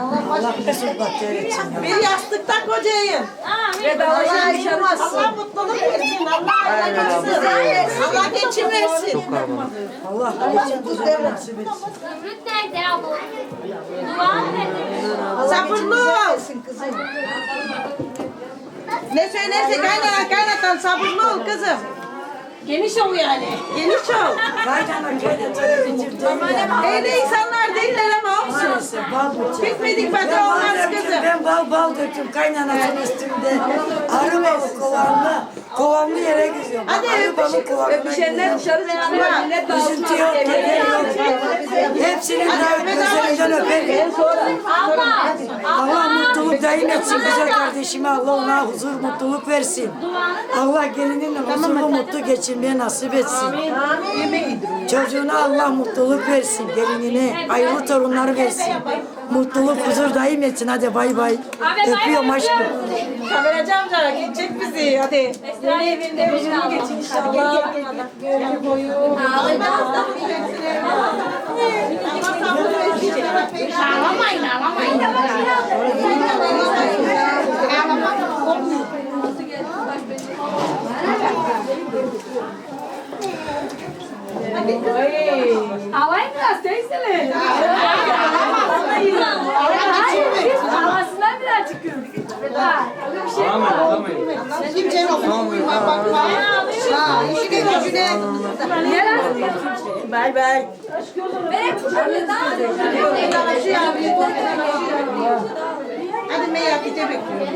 Allah kusur bahtiyar etsin. Bir yastıkta kocayın. Allah ayırmasın. Allah mutluluk versin. Allah ayırmasın. Allah geçim versin. Allah nasip etsin. Zümrüt nerede abla? Dua nerede? Sabırlı ol. kızım. Ne söylerse kaynana kaynatan sabırlı ol kızım. Geniş ol yani. Geniş ol. Kaynana kaynatana bitirdim. Öyle bal bıçak. Bitmedik Ben olmaz bal kızım. Ben bal bal döktüm kaynanasının üstünde. Arı balı kovamlı. Kovamlı yere gidiyorum. Hadi öpüşün. kovamlı. Öpüşenler dışarı çıkıyor. Millet Üzüntü yok, keder yok. Hepsinin de gözlerinden öperim. Abla. Allah mutluluk daim etsin güzel kardeşime. Allah ona huzur, mutluluk versin. Allah gelininle huzurlu, mutlu geçirmeye nasip etsin. Çocuğuna Allah mutluluk versin. Gelinine hayırlı torunlar versin. Mutluluk, huzur daim etsin. Hadi bay bay. Öpüyorum aşkım. Kameracı amca geçecek bizi hadi. Yeni evinde huzurlu geçin inşallah. Gönlü boyu. Ağlamayın ağlamayın. Ağlayın biraz teyzeler. Şey mi? Kimsenin okuma bakma. Ha, işine gücüne. Bay bay. Hadi Meyakit'e bekliyorum.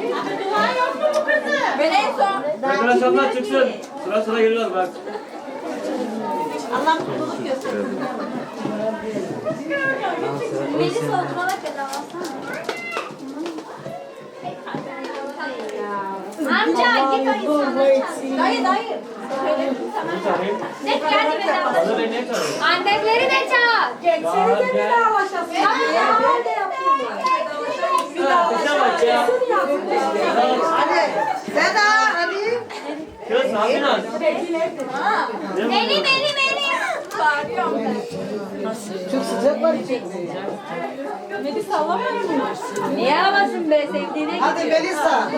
Arkadaşlar çıksın. Sıra sıra geliyorlar bak. Allah mutluluk göstersin. Melisa oturana kadar Amca git o insana Dayı dayı. Ne geldi be Hazır beni ne çağırıyor? Annemleri de çağır. Seni de Kısa bak ya. Hadi. Seda hadi. Kız Haminaz. Beni beni beni. Çok sıcak var içeride. Niye ağlasın be sevdiğine Hadi Melisa.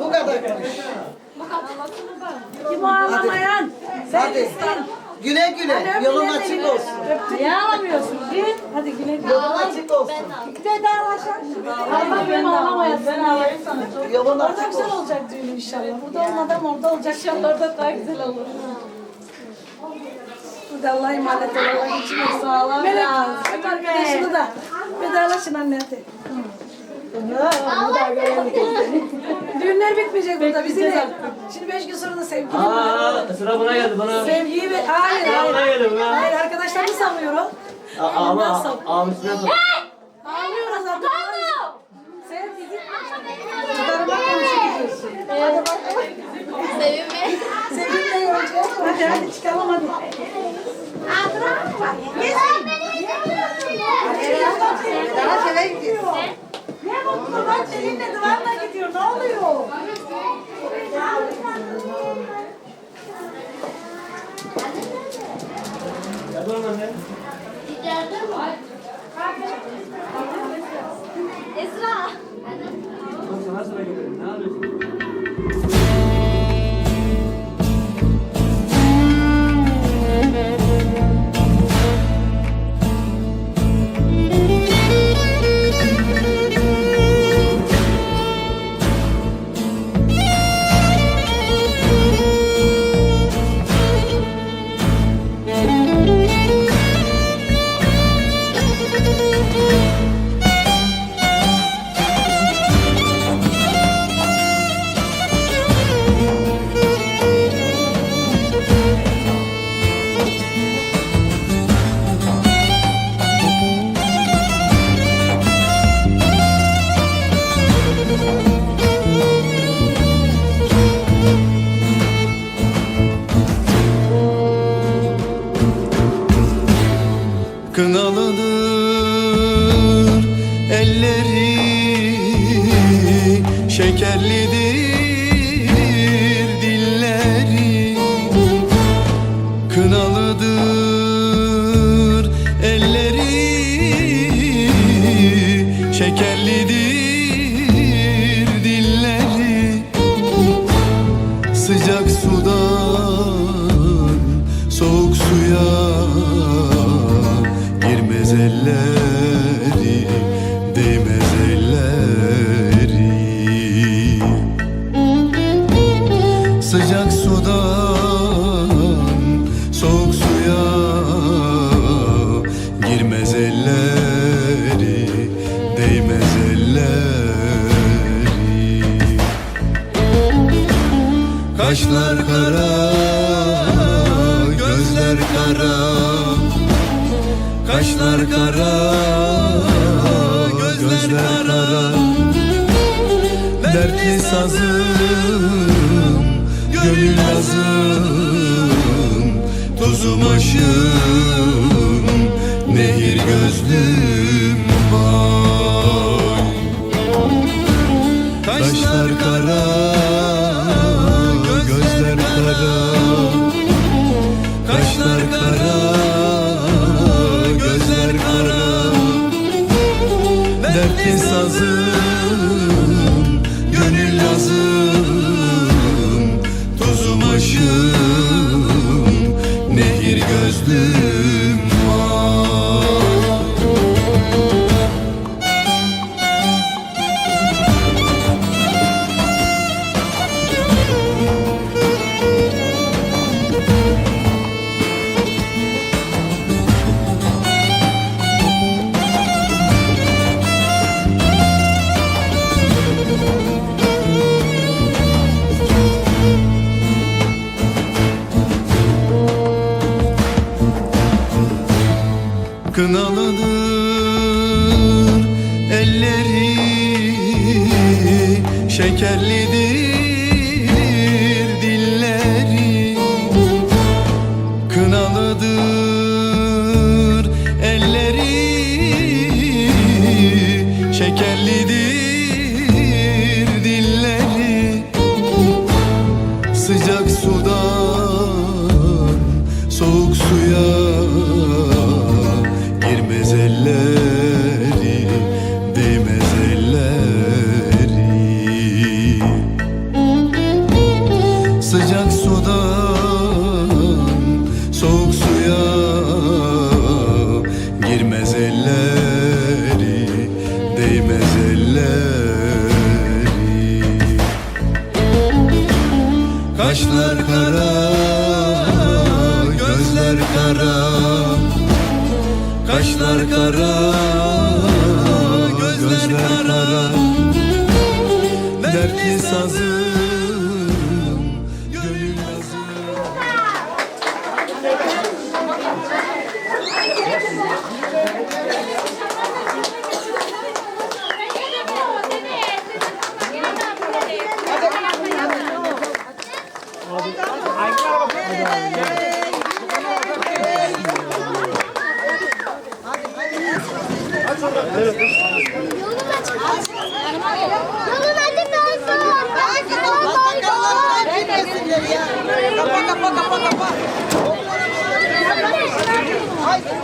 Bu kadar. Kim ağlamayan? Hadi. Güle güle. Yolun açık olsun. Niye ağlamıyorsun? Git. Hadi güle güle. Yolun açık olsun. Allah ben ağlamayasın. Ben ağlayayım sana. Yolun Orada açık güzel olsun. olacak düğün inşallah. Burada olmadan orada olacak. İnşallah orada daha güzel olur. Hadi Allah'a emanet ol. Allah için olsun. Allah'a Melek, öp arkadaşını da. Vedalaşın anne hadi. Düğünler bitmeyecek burada. Bizi de. Şimdi beş gün sonra da sevgili. Aa sıra buna geldi bana. Sevgiyi ve... Hayır, Sıra buna hayır. geldi buna. Hayır, arkadaşlarını savuyorum. Aa, Ama. Ağlıyoruz Kınalıdır elleri Şekerlidir girmez elleri. Değmez Sıcak sudan soğuk suya girmez elleri değmez Kaşlar kara Kaşlar kara gözler kara. Dertli sazım Gönül yazım Tuzum aşım Nehir gözlüm var. Kaşlar kara Dertli soğuk suya girmez elleri, değmez elleri. Sıcak sudan soğuk suya girmez elleri, değmez elleri. Kaşlar kara, Kaşlar kara, gözler kara. Dertli sazım, Kapa kapa kapa kapa. Haydi.